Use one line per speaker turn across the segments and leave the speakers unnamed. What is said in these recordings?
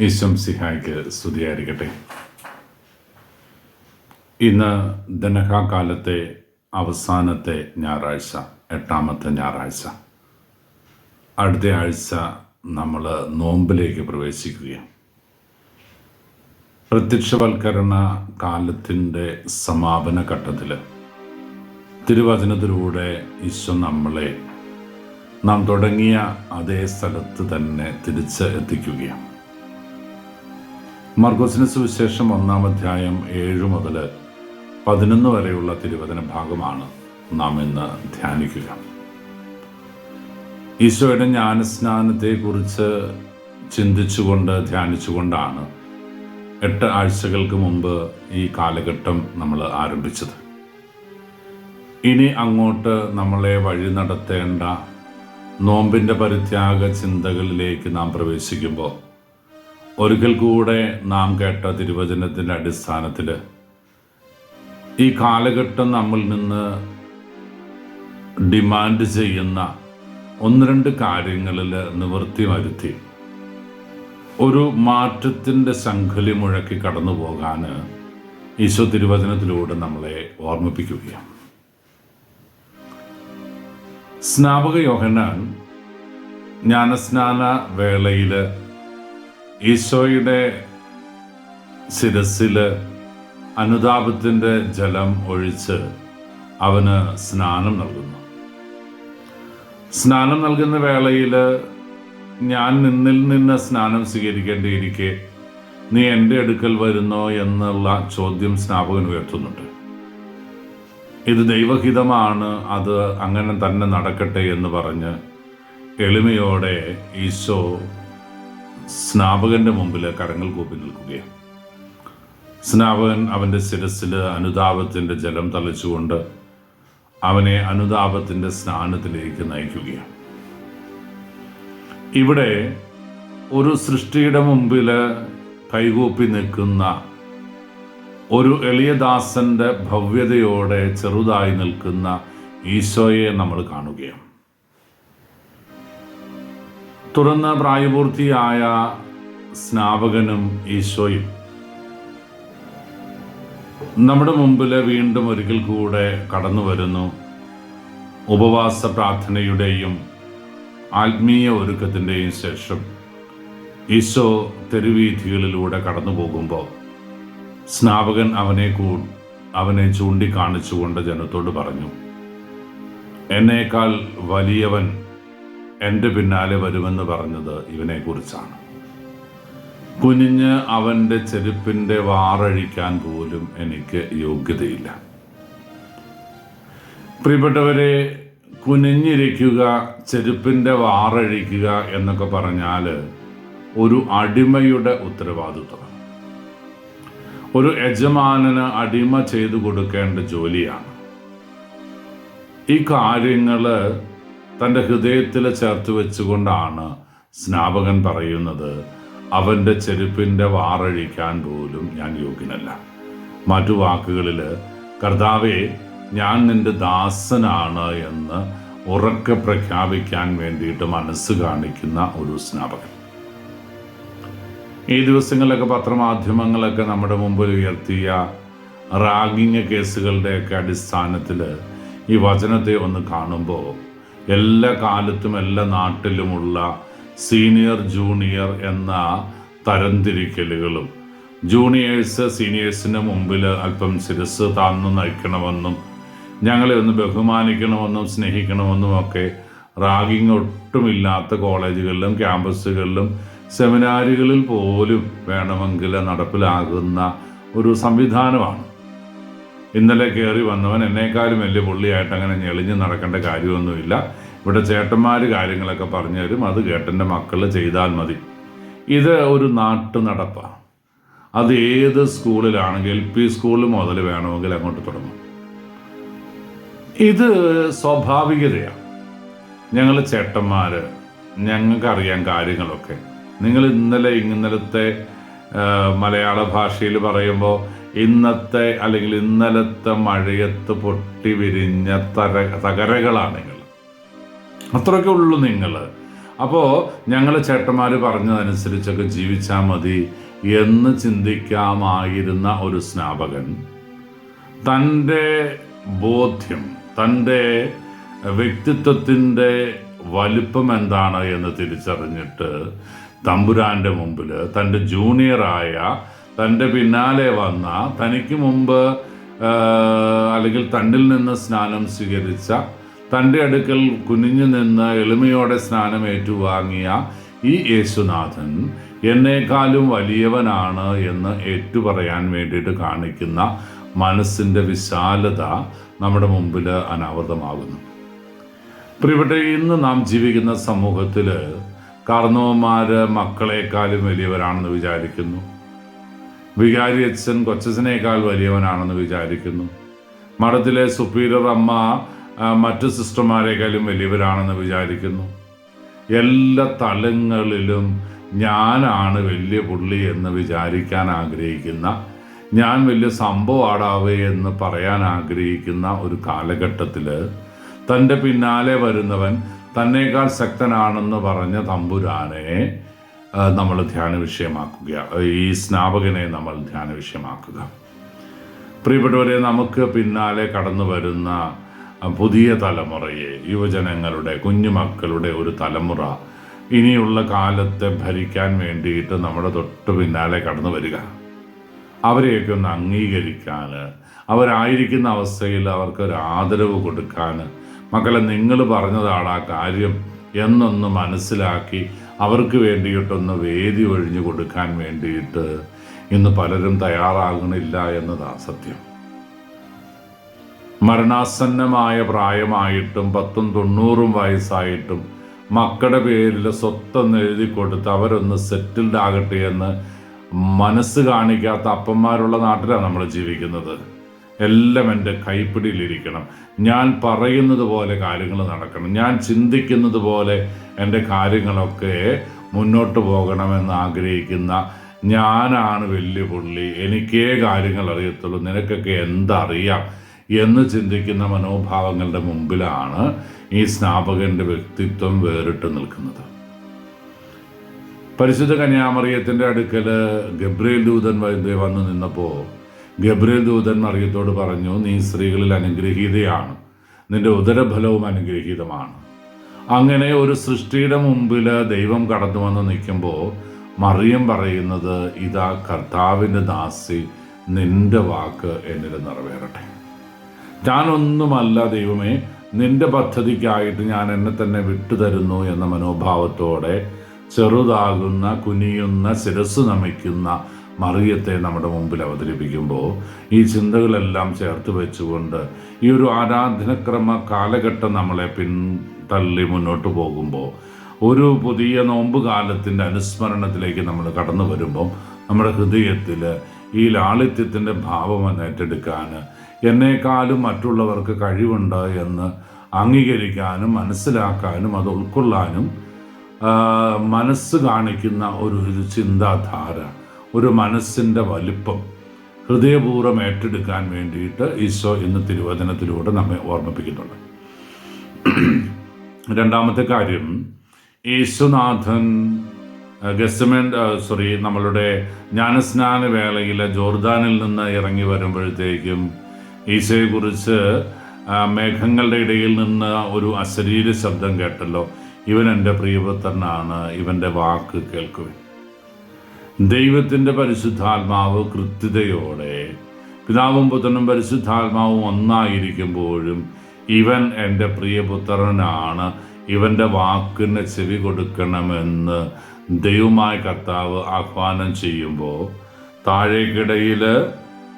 ഈശ്വം സിഹായ്ക്ക് സ്തുതിയായിരിക്കട്ടെ. ഇന്ന് ദനഹാകാലത്തെ അവസാനത്തെ ഞായറാഴ്ച എട്ടാമത്തെ ഞായറാഴ്ച. അടുത്ത ആഴ്ച നമ്മൾ നോമ്പിലേക്ക് പ്രവേശിക്കുകയാണ്. പ്രത്യക്ഷവൽക്കരണ കാലത്തിന്റെ സമാപന ഘട്ടത്തിൽ തിരുവചനത്തിലൂടെ ഈശോ നമ്മളെ നാം തുടങ്ങിയ അതേ സ്ഥലത്ത് തന്നെ തിരിച്ച് എത്തിക്കുകയാണ്. മർഗോസിന് സുവിശേഷം ഒന്നാം അധ്യായം ഏഴ് മുതൽ പതിനൊന്ന് വരെയുള്ള തിരുവചന ഭാഗമാണ് നാം ഇന്ന് ധ്യാനിക്കുക. ഈശോയുടെ ജ്ഞാനസ്നാനത്തെക്കുറിച്ച് ചിന്തിച്ചുകൊണ്ട് ധ്യാനിച്ചുകൊണ്ടാണ് എട്ട് ആഴ്ചകൾക്ക് മുമ്പ് ഈ കാലഘട്ടം നമ്മൾ ആരംഭിച്ചത്. ഇനി അങ്ങോട്ട് നമ്മളെ വഴി നടത്തേണ്ട നോമ്പിന്റെ പരിത്യാഗ ചിന്തകളിലേക്ക് നാം പ്രവേശിക്കുമ്പോൾ ഒരിക്കൽ കൂടെ നാം കേട്ട തിരുവചനത്തിന്റെ അടിസ്ഥാനത്തിൽ ഈ കാലഘട്ടം നമ്മിൽ നിന്ന് ഡിമാൻഡ് ചെയ്യുന്ന ഒന്ന് രണ്ട് കാര്യങ്ങളിൽ നിവൃത്തി വരുത്തി ഒരു മാറ്റത്തിന്റെ സംഘലി മുഴക്കി കടന്നു പോകാൻ ഈശോ തിരുവചനത്തിലൂടെ നമ്മളെ ഓർമ്മിപ്പിക്കുകയാണ്. സ്നാപക യോഹനാൻ ജ്ഞാനസ്നാന വേളയിൽ ഈശോയുടെ ശിരസിൽ അനുതാപത്തിന്റെ ജലം ഒഴിച്ച് അവന് സ്നാനം നൽകുന്നു. സ്നാനം നൽകുന്ന വേളയിൽ ഞാൻ നിന്നിൽ നിന്ന് സ്നാനം സ്വീകരിക്കേണ്ടിയിരിക്കെ നീ എന്റെ അടുക്കൽ വരുന്നോ എന്നുള്ള ചോദ്യം സ്നാപകൻ ഉയർത്തുന്നുണ്ട്. ഇത് ദൈവഹിതമാണ് അത് അങ്ങനെ തന്നെ നടക്കട്ടെ എന്ന് പറഞ്ഞ് എളിമയോടെ ഈശോ സ്നാപകന്റെ മുമ്പിൽ കരങ്ങൾ കൂപ്പി നിൽക്കുകയാണ്. സ്നാപകൻ അവന്റെ ശിരസിൽ അനുതാപത്തിന്റെ ജലം തളിച്ചുകൊണ്ട് അവനെ അനുതാപത്തിന്റെ സ്നാനത്തിലേക്ക് നയിക്കുകയാണ്. ഇവിടെ ഒരു സൃഷ്ടിയുടെ മുമ്പിൽ കൈകൂപ്പി നിൽക്കുന്ന ഒരു എളിയദാസന്റെ ഭവ്യതയോടെ ചെറുതായി നിൽക്കുന്ന ഈശോയെ നമ്മൾ കാണുകയാണ്. തുറന്ന പ്രായപൂർത്തിയായ സ്നാപകനും ഈശോയും. നമ്മുടെ മുമ്പിൽ വീണ്ടും ഒരിക്കൽ കൂടെ കടന്നു വരുന്നു. ഉപവാസ പ്രാർത്ഥനയുടെയും ആത്മീയ ഒരുക്കത്തിന്റെയും ശേഷം ഈശോ തെരുവീഥികളിലൂടെ കടന്നു പോകുമ്പോൾ സ്നാപകൻ അവനെ കൂ അവനെ ചൂണ്ടിക്കാണിച്ചുകൊണ്ട് ജനത്തോട് പറഞ്ഞു എന്നേക്കാൾ വലിയവൻ എന്റെ പിന്നാലെ വരുമെന്ന് പറഞ്ഞത് ഇവനെക്കുറിച്ചാണ്. കുനിഞ്ഞ് അവന്റെ ചെരുപ്പിന്റെ വാറഴിക്കാൻ പോലും എനിക്ക് യോഗ്യതയില്ല. പ്രിയപ്പെട്ടവരെ കുനിഞ്ഞിരിക്കുക ചെരുപ്പിന്റെ വാറഴിക്കുക എന്നൊക്കെ പറഞ്ഞാൽ ഒരു അടിമയുടെ ഉത്തരവാദിത്വമാണ് ഒരു യജമാനന് അടിമ ചെയ്തു കൊടുക്കേണ്ട ജോലിയാണ്. ഈ കാര്യങ്ങൾ തന്റെ ഹൃദയത്തിൽ ചേർത്ത് വെച്ചുകൊണ്ടാണ് സ്നാപകൻ പറയുന്നത് അവന്റെ ചെരുപ്പിന്റെ വാറഴിക്കാൻ പോലും ഞാൻ യോഗ്യനല്ല. മറ്റു വാക്കുകളിൽ കർത്താവെ ഞാൻ നിന്റെ ദാസനാണ് എന്ന് ഉറക്കെ പ്രഖ്യാപിക്കാൻ വേണ്ടിയിട്ട് മനസ്സ് കാണിക്കുന്ന ഒരു സ്നാപകൻ. ഈ ദിവസങ്ങളിലൊക്കെ പത്രമാധ്യമങ്ങളൊക്കെ നമ്മുടെ മുമ്പിൽ ഉയർത്തിയ റാഗിങ് കേസുകളുടെയൊക്കെ അടിസ്ഥാനത്തിൽ ഈ വചനത്തെ ഒന്ന് കാണുമ്പോൾ എല്ലാ കാലത്തും എല്ലാ നാട്ടിലുമുള്ള സീനിയർ ജൂനിയർ എന്ന തരംതിരിക്കലുകളും ജൂനിയേഴ്സ് സീനിയേഴ്സിന് മുമ്പിൽ അല്പം ശിരസ് താന്നു നയിക്കണമെന്നും ഞങ്ങളെ ഒന്ന് ബഹുമാനിക്കണമെന്നും സ്നേഹിക്കണമെന്നും ഒക്കെ റാഗിങ് ഒട്ടുമില്ലാത്ത കോളേജുകളിലും ക്യാമ്പസുകളിലും സെമിനാറുകളിൽ പോലും വേണമെങ്കിൽ നടപ്പിലാകുന്ന ഒരു സംവിധാനമാണ്. ഇന്നലെ കയറി വന്നവൻ എന്നേക്കാളും വലിയ പുള്ളിയായിട്ട് അങ്ങനെ ഞെളിഞ്ഞ് നടക്കേണ്ട കാര്യമൊന്നുമില്ല. ഇവിടെ ചേട്ടന്മാർ കാര്യങ്ങളൊക്കെ പറഞ്ഞു തരും. അത് കേട്ടന്റെ മക്കൾ ചെയ്താൽ മതി. ഇത് ഒരു നാട്ടു നടപ്പാണ് അത് ഏത് സ്കൂളിലാണെങ്കിൽ എൽ പി സ്കൂൾ മുതൽ വേണമെങ്കിൽ അങ്ങോട്ട് തുടങ്ങും. ഇത് സ്വാഭാവികതയാണ് ഞങ്ങൾ ചേട്ടന്മാർ ഞങ്ങൾക്കറിയാം കാര്യങ്ങളൊക്കെ. നിങ്ങൾ ഇന്നലെ ഇന്നലത്തെ മലയാള ഭാഷയിൽ പറയുമ്പോൾ ഇന്നത്തെ അല്ലെങ്കിൽ ഇന്നലത്തെ മഴയത്ത് പൊട്ടി വിരിഞ്ഞ തര തകരകളാണ് നിങ്ങൾ. അത്രയൊക്കെ ഉള്ളൂ നിങ്ങൾ. അപ്പോൾ ഞങ്ങൾ ചേട്ടന്മാർ പറഞ്ഞതനുസരിച്ചൊക്കെ ജീവിച്ചാൽ മതി എന്ന് ചിന്തിക്കാമായിരുന്ന ഒരു സ്നാപകൻ തന്റെ ബോധ്യം തന്റെ വ്യക്തിത്വത്തിന്റെ വലിപ്പം എന്താണ് എന്ന് തിരിച്ചറിഞ്ഞിട്ട് തമ്പുരാന്റെ മുമ്പിൽ തന്റെ ജൂനിയറായ തന്റെ പിന്നാലെ വന്ന തനിക്ക് മുമ്പ് അല്ലെങ്കിൽ തണ്ണിൽ നിന്ന് സ്നാനം സ്വീകരിച്ച തന്റെ അടുക്കൽ കുനിഞ്ഞു നിന്ന് എളിമയോടെ സ്നാനം ഏറ്റുവാങ്ങിയ ഈ യേശുനാഥൻ എന്നേക്കാളും വലിയവനാണ് എന്ന് ഏറ്റുപറയാൻ വേണ്ടിയിട്ട് കാണിക്കുന്ന മനസ്സിന്റെ വിശാലത നമ്മുടെ മുമ്പിൽ അനാവൃതമാകുന്നു. പ്രിയപ്പെട്ട ഇന്ന് നാം ജീവിക്കുന്ന സമൂഹത്തിൽ കർണവന്മാർ മക്കളെക്കാളും വലിയവരാണെന്ന് വിചാരിക്കുന്നു. വികാരി അച്ഛൻ കൊച്ചച്ഛനേക്കാൾ വലിയവനാണെന്ന് വിചാരിക്കുന്നു. മഠത്തിലെ സുപ്പീരിയർ അമ്മ മറ്റു സിസ്റ്റർമാരെക്കാളും വലിയവരാണെന്ന് വിചാരിക്കുന്നു. എല്ലാ തലങ്ങളിലും ഞാനാണ് വലിയ പുള്ളി എന്ന് വിചാരിക്കാൻ ആഗ്രഹിക്കുന്ന ഞാൻ വലിയ സംഭവമാടാവേ എന്ന് പറയാൻ ആഗ്രഹിക്കുന്ന ഒരു കാലഘട്ടത്തിൽ തന്റെ പിന്നാലെ വരുന്നവൻ തന്നേക്കാൾ ശക്തനാണെന്ന് പറഞ്ഞ തമ്പുരാനെ നമ്മൾ ധ്യാന വിഷയമാക്കുക ഈ സ്നാപകനെ നമ്മൾ ധ്യാന വിഷയമാക്കുക. പ്രിയപ്പെട്ടവരെ നമുക്ക് പിന്നാലെ കടന്നു വരുന്ന പുതിയ തലമുറയെ യുവജനങ്ങളുടെ കുഞ്ഞുമക്കളുടെ ഒരു തലമുറ ഇനിയുള്ള കാലത്തെ ഭരിക്കാൻ വേണ്ടിയിട്ട് നമ്മുടെ തൊട്ട് പിന്നാലെ കടന്നു വരിക. അവരെയൊക്കെ ഒന്ന് അംഗീകരിക്കാൻ അവരായിരിക്കുന്ന അവസ്ഥയിൽ അവർക്ക് ഒരു ആദരവ് കൊടുക്കാൻ. മക്കളെ നിങ്ങൾ പറഞ്ഞതാണ് ആ കാര്യം എന്നൊന്ന് മനസ്സിലാക്കി അവർക്ക് വേണ്ടിയിട്ടൊന്ന് വേദി ഒഴിഞ്ഞു കൊടുക്കാൻ വേണ്ടിയിട്ട് ഇന്ന് പലരും തയ്യാറാകണില്ല എന്നതാണ് സത്യം. മരണാസന്നമായ പ്രായമായിട്ടും പത്തും തൊണ്ണൂറും വയസ്സായിട്ടും മക്കളുടെ പേരിൽ സ്വത്തൊന്ന് എഴുതി കൊടുത്ത് അവരൊന്ന് സെറ്റിൽഡ് ആകട്ടെ എന്ന് മനസ്സ് കാണിക്കാത്ത അപ്പന്മാരുള്ള നാട്ടിലാണ് നമ്മൾ ജീവിക്കുന്നത്. എല്ലാം എന്റെ കൈപ്പിടിയിലിരിക്കണം. ഞാൻ പറയുന്നത് പോലെ കാര്യങ്ങൾ നടക്കണം. ഞാൻ ചിന്തിക്കുന്നത് പോലെ എന്റെ കാര്യങ്ങളൊക്കെ മുന്നോട്ട് പോകണമെന്ന് ആഗ്രഹിക്കുന്ന ഞാനാണ് വലിയ പുള്ളി എനിക്കേ കാര്യങ്ങൾ അറിയത്തുള്ളൂ. നിനക്കൊക്കെ എന്തറിയാം? എന്ന് ചിന്തിക്കുന്ന മനോഭാവങ്ങളുടെ മുമ്പിലാണ് ഈ സ്നാപകന്റെ വ്യക്തിത്വം വേറിട്ട് നിൽക്കുന്നത്. പരിശുദ്ധ കന്യാമറിയത്തിന്റെ അടുക്കൽ ഗബ്രിയേൽ ദൂതൻ വന്നു നിന്നപ്പോൾ ഗബ്രിയേൽ ദൂതൻ മറിയത്തോട് പറഞ്ഞു നീ സ്ത്രീകളിൽ അനുഗ്രഹീതയാണ്. നിന്റെ ഉദരഫലവും അനുഗ്രഹീതമാണ്. അങ്ങനെ ഒരു സൃഷ്ടിയുടെ മുമ്പിൽ ദൈവം കടന്നു വന്ന് നിൽക്കുമ്പോൾ മറിയം പറയുന്നത് ഇതാ കർത്താവിന്റെ ദാസി നിന്റെ വാക്ക് എന്നിൽ നിറവേറട്ടെ. ഞാനൊന്നുമല്ല ദൈവമേ നിന്റെ പദ്ധതിക്കായിട്ട് ഞാൻ എന്നെ തന്നെ വിട്ടുതരുന്നു എന്ന മനോഭാവത്തോടെ ചെറുതാകുന്ന കുനിയുന്ന ശിരസ് നമിക്കുന്ന മറിയത്തെ നമ്മുടെ മുമ്പിൽ അവതരിപ്പിക്കുമ്പോൾ ഈ ചിന്തകളെല്ലാം ചേർത്ത് വെച്ചുകൊണ്ട് ഈ ഒരു ആരാധനക്രമ കാലഘട്ടം നമ്മളെ പിന്തള്ളി മുന്നോട്ട് പോകുമ്പോൾ ഒരു പുതിയ നോമ്പ് കാലത്തിന്റെ അനുസ്മരണത്തിലേക്ക് നമ്മൾ കടന്നു വരുമ്പം നമ്മുടെ ഹൃദയത്തിൽ ഈ ലാളിത്യത്തിന്റെ ഭാവം ഏറ്റെടുക്കാൻ എന്നേക്കാളും മറ്റുള്ളവർക്ക് കഴിവുണ്ട് എന്ന് അംഗീകരിക്കാനും മനസ്സിലാക്കാനും അത് ഉൾക്കൊള്ളാനും മനസ്സ് കാണിക്കുന്ന ഒരു ഒരു ചിന്താധാര ഒരു മനസ്സിന്റെ വലിപ്പം ഹൃദയപൂർവം ഏറ്റെടുക്കാൻ വേണ്ടിയിട്ട് ഈശോ ഇന്ന് തിരുവചനത്തിലൂടെ നമ്മെ ഓർമ്മിപ്പിക്കുന്നുണ്ട്. രണ്ടാമത്തെ കാര്യം യേശുനാഥൻ ഗസമൻ സോറി നമ്മളുടെ ജ്ഞാനസ്നാന വേളയിൽ ജോർദാനിൽ നിന്ന് ഇറങ്ങി വരുമ്പോഴത്തേക്കും ഈശോയെക്കുറിച്ച് മേഘങ്ങളുടെ ഇടയിൽ നിന്ന് ഒരു അശരീര ശബ്ദം കേട്ടല്ലോ. ഇവൻ എന്റെ പ്രിയപുത്രനാണ് ഇവന്റെ വാക്ക് കേൾക്കുവിൻ. ദൈവത്തിന്റെ പരിശുദ്ധാത്മാവ് കൃത്യതയോടെ പിതാവും പുത്രനും പരിശുദ്ധാത്മാവും ഒന്നായിരിക്കുമ്പോഴും ഇവൻ എന്റെ പ്രിയപുത്രനാണ് ഇവന്റെ വാക്കിന് ചെവി കൊടുക്കണമെന്ന് ദൈവമായ കർത്താവ് ആഹ്വാനം ചെയ്യുമ്പോൾ താഴേക്കിടയിൽ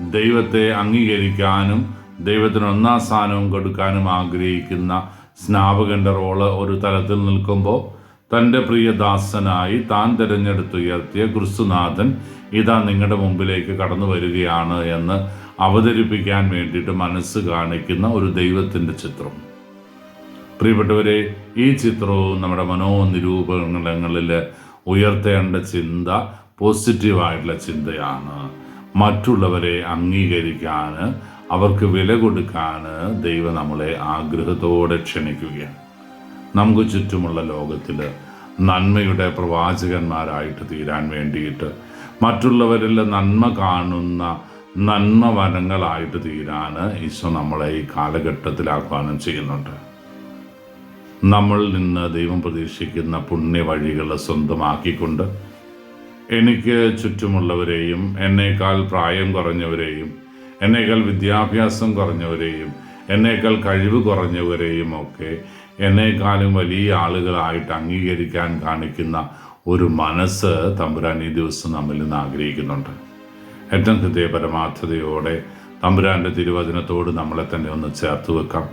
ദൈവത്തെ അംഗീകരിക്കാനും ദൈവത്തിന് ഒന്നാം സ്ഥാനവും കൊടുക്കാനും ആഗ്രഹിക്കുന്ന സ്നാപകന്റെ റോൾ ഒരു തലത്തിൽ നിൽക്കുമ്പോൾ തന്റെ പ്രിയദാസനായി താൻ തിരഞ്ഞെടുത്തുയർത്തിയ ക്രിസ്തുനാഥൻ ഇതാ നിങ്ങളുടെ മുമ്പിലേക്ക് കടന്നു വരികയാണ് എന്ന് അവതരിപ്പിക്കാൻ വേണ്ടിയിട്ട് മനസ്സ് കാണിക്കുന്ന ഒരു ദൈവത്തിന്റെ ചിത്രം. പ്രിയപ്പെട്ടവരെ ഈ ചിത്രവും നമ്മുടെ മനോനിരൂപങ്ങളിൽ ഉയർത്തേണ്ട ചിന്ത പോസിറ്റീവായിട്ടുള്ള ചിന്തയാണ്. മറ്റുള്ളവരെ അംഗീകരിക്കാൻ അവർക്ക് വില കൊടുക്കാൻ ദൈവം നമ്മളെ ആഗ്രഹത്തോടെ ക്ഷണിക്കുകയാണ്. നമുക്ക് ചുറ്റുമുള്ള ലോകത്തിൽ നന്മയുടെ പ്രവാചകന്മാരായിട്ട് തീരാൻ വേണ്ടിയിട്ട് മറ്റുള്ളവരിൽ നന്മ കാണുന്ന നന്മ വനങ്ങളായിട്ട് തീരാൻ ഈശോ നമ്മളെ ഈ കാലഘട്ടത്തിൽ ആഹ്വാനം ചെയ്യുന്നുണ്ട്. നമ്മളിൽ നിന്ന് ദൈവം പ്രതീക്ഷിക്കുന്ന പുണ്യ വഴികൾ സ്വന്തമാക്കിക്കൊണ്ട് എനിക്ക് ചുറ്റുമുള്ളവരെയും എന്നേക്കാൾ പ്രായം കുറഞ്ഞവരെയും എന്നേക്കാൾ വിദ്യാഭ്യാസം കുറഞ്ഞവരെയും എന്നേക്കാൾ കഴിവ് കുറഞ്ഞവരെയും ഒക്കെ എന്നേക്കാളും വലിയ ആളുകളായിട്ട് അംഗീകരിക്കാൻ കാണിക്കുന്ന ഒരു മനസ്സ് തമ്പുരാൻ ഈ ദിവസം നമ്മിൽ നിന്ന് ആഗ്രഹിക്കുന്നുണ്ട്. ഏറ്റവും ഹൃദയപരമാർത്ഥതയോടെ തമ്പുരാന്റെ തിരുവചനത്തോട് നമ്മളെ തന്നെ ഒന്ന് ചേർത്ത് വെക്കാം.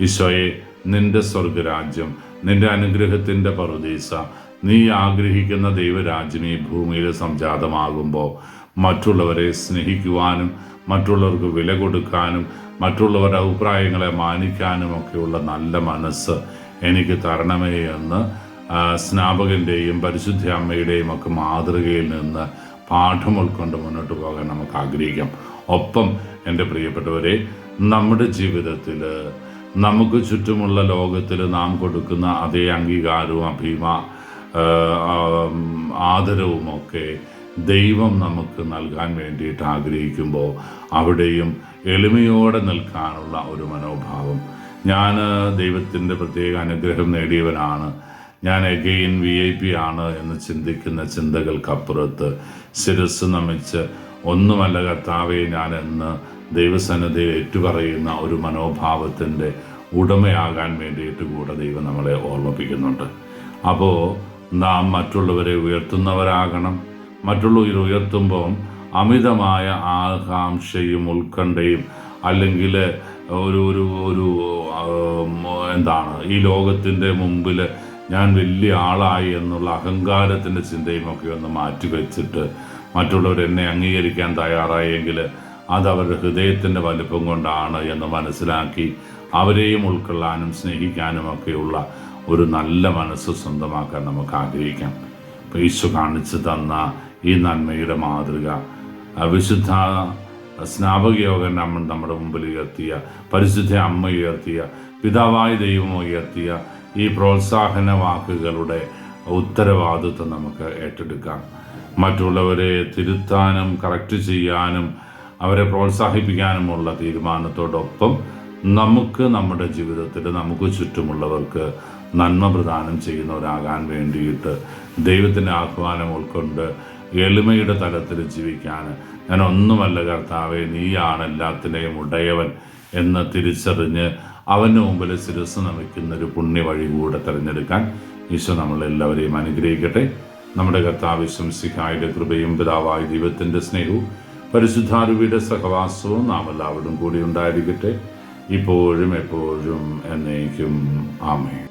ഈശോയെ നിന്റെ സ്വർഗരാജ്യം നിന്റെ അനുഗ്രഹത്തിന്റെ പറുദീസ നീ ആഗ്രഹിക്കുന്ന ദൈവരാജ്യം ഭൂമിയിൽ സംജാതമാകുമ്പോൾ മറ്റുള്ളവരെ സ്നേഹിക്കുവാനും മറ്റുള്ളവർക്ക് വില കൊടുക്കാനും മറ്റുള്ളവരുടെ അഭിപ്രായങ്ങളെ മാനിക്കാനും ഒക്കെയുള്ള നല്ല മനസ്സ് എനിക്ക് തരണമേ എന്ന് സ്നാപകന്റെയും പരിശുദ്ധ അമ്മയുടെയും ഒക്കെ മാതൃകയിൽ നിന്ന് പാഠം ഉൾക്കൊണ്ട് മുന്നോട്ട് പോകാൻ നമുക്ക് ആഗ്രഹിക്കാം. ഒപ്പം എന്റെ പ്രിയപ്പെട്ടവരെ നമ്മുടെ ജീവിതത്തിൽ നമുക്ക് ചുറ്റുമുള്ള ലോകത്തിൽ നാം കൊടുക്കുന്ന അതേ അംഗീകാരവും അഭിമാ ആദരവുമൊക്കെ ദൈവം നമുക്ക് നൽകാൻ വേണ്ടിയിട്ട് ആഗ്രഹിക്കുമ്പോൾ അവിടെയും എളിമയോടെ നിൽക്കാനുള്ള ഒരു മനോഭാവം. ഞാൻ ദൈവത്തിന്റെ പ്രത്യേക അനുഗ്രഹം നേടിയവനാണ്. ഞാൻ എഗെയിൻ വി ഐ പി ആണ് എന്ന് ചിന്തിക്കുന്ന ചിന്തകൾക്കപ്പുറത്ത് ശിരസ് നമിച്ച് ഒന്നുമല്ല കർത്താവെ ഞാൻ എന്ന് ദൈവസന്നദ്ധയിൽ ഏറ്റുപറയുന്ന ഒരു മനോഭാവത്തിന്റെ ഉടമയാകാൻ വേണ്ടിയിട്ട് കൂടെ ദൈവം നമ്മളെ ഓർമ്മിപ്പിക്കുന്നുണ്ട്. അപ്പോൾ നാം മറ്റുള്ളവരെ ഉയർത്തുന്നവരാകണം. മറ്റുള്ളവർ ഉയർത്തുമ്പോൾ അമിതമായ ആകാംക്ഷയും ഉത്കണ്ഠയും അല്ലെങ്കിൽ ഒരു ഒരു ഒരു എന്താണ് ഈ ലോകത്തിന്റെ മുമ്പിൽ ഞാൻ വലിയ ആളായി എന്നുള്ള അഹങ്കാരത്തിന്റെ ചിന്തയും ഒക്കെ ഒന്ന് മാറ്റിവെച്ചിട്ട് മറ്റുള്ളവർ എന്നെ അംഗീകരിക്കാൻ തയ്യാറായെങ്കിൽ അത് അവരുടെ ഹൃദയത്തിന്റെ വലിപ്പം കൊണ്ടാണ് എന്ന് മനസ്സിലാക്കി അവരെയും ഉൾക്കൊള്ളാനും സ്നേഹിക്കാനും ഒക്കെയുള്ള ഒരു നല്ല മനസ്സ് സ്വന്തമാക്കാൻ നമുക്ക് ആഗ്രഹിക്കാം. യേശു കാണിച്ചു തന്ന ഈ നന്മയുടെ മാതൃക വിശുദ്ധ സ്നാപക യോഗൻ നമ്മൾ നമ്മുടെ മുമ്പിൽ ഉയർത്തിയ പരിശുദ്ധ അമ്മ ഉയർത്തിയ പിതാവായ ദൈവം ഉയർത്തിയ ഈ പ്രോത്സാഹന വാക്കുകളുടെ ഉത്തരവാദിത്വം നമുക്ക് ഏറ്റെടുക്കാം. മറ്റുള്ളവരെ തിരുത്താനും കറക്റ്റ് ചെയ്യാനും അവരെ പ്രോത്സാഹിപ്പിക്കാനുമുള്ള തീരുമാനത്തോടൊപ്പം നമുക്ക് നമ്മുടെ ജീവിതത്തിൽ നമുക്ക് ചുറ്റുമുള്ളവർക്ക് നന്മ പ്രദാനം ചെയ്യുന്നവരാകാൻ വേണ്ടിയിട്ട് ദൈവത്തിന്റെ ആഹ്വാനം ഉൾക്കൊണ്ട് എളിമയുടെ തലത്തിൽ ജീവിക്കാൻ. ഞാൻ ഒന്നുമല്ല കർത്താവെ നീയാണ് എല്ലാത്തിന്റെയും ഉടയവൻ എന്ന് തിരിച്ചറിഞ്ഞ് അവന്റെ മുമ്പിൽ ശിരസ് നമിക്കുന്ന ഒരു പുണ്യ വഴി കൂടെ തിരഞ്ഞെടുക്കാൻ ഈശോ നമ്മളെല്ലാവരെയും അനുഗ്രഹിക്കട്ടെ. നമ്മുടെ കർത്താവ് ശംസിഖായുടെ കൃപയും പിതാവായ ദൈവത്തിന്റെ സ്നേഹവും പരിശുദ്ധാരുവിയുടെ സഹവാസവും നാം എല്ലാവരും കൂടി ഉണ്ടായിരിക്കട്ടെ. ഇപ്പോഴും എപ്പോഴും എന്നേക്കും. ആമേ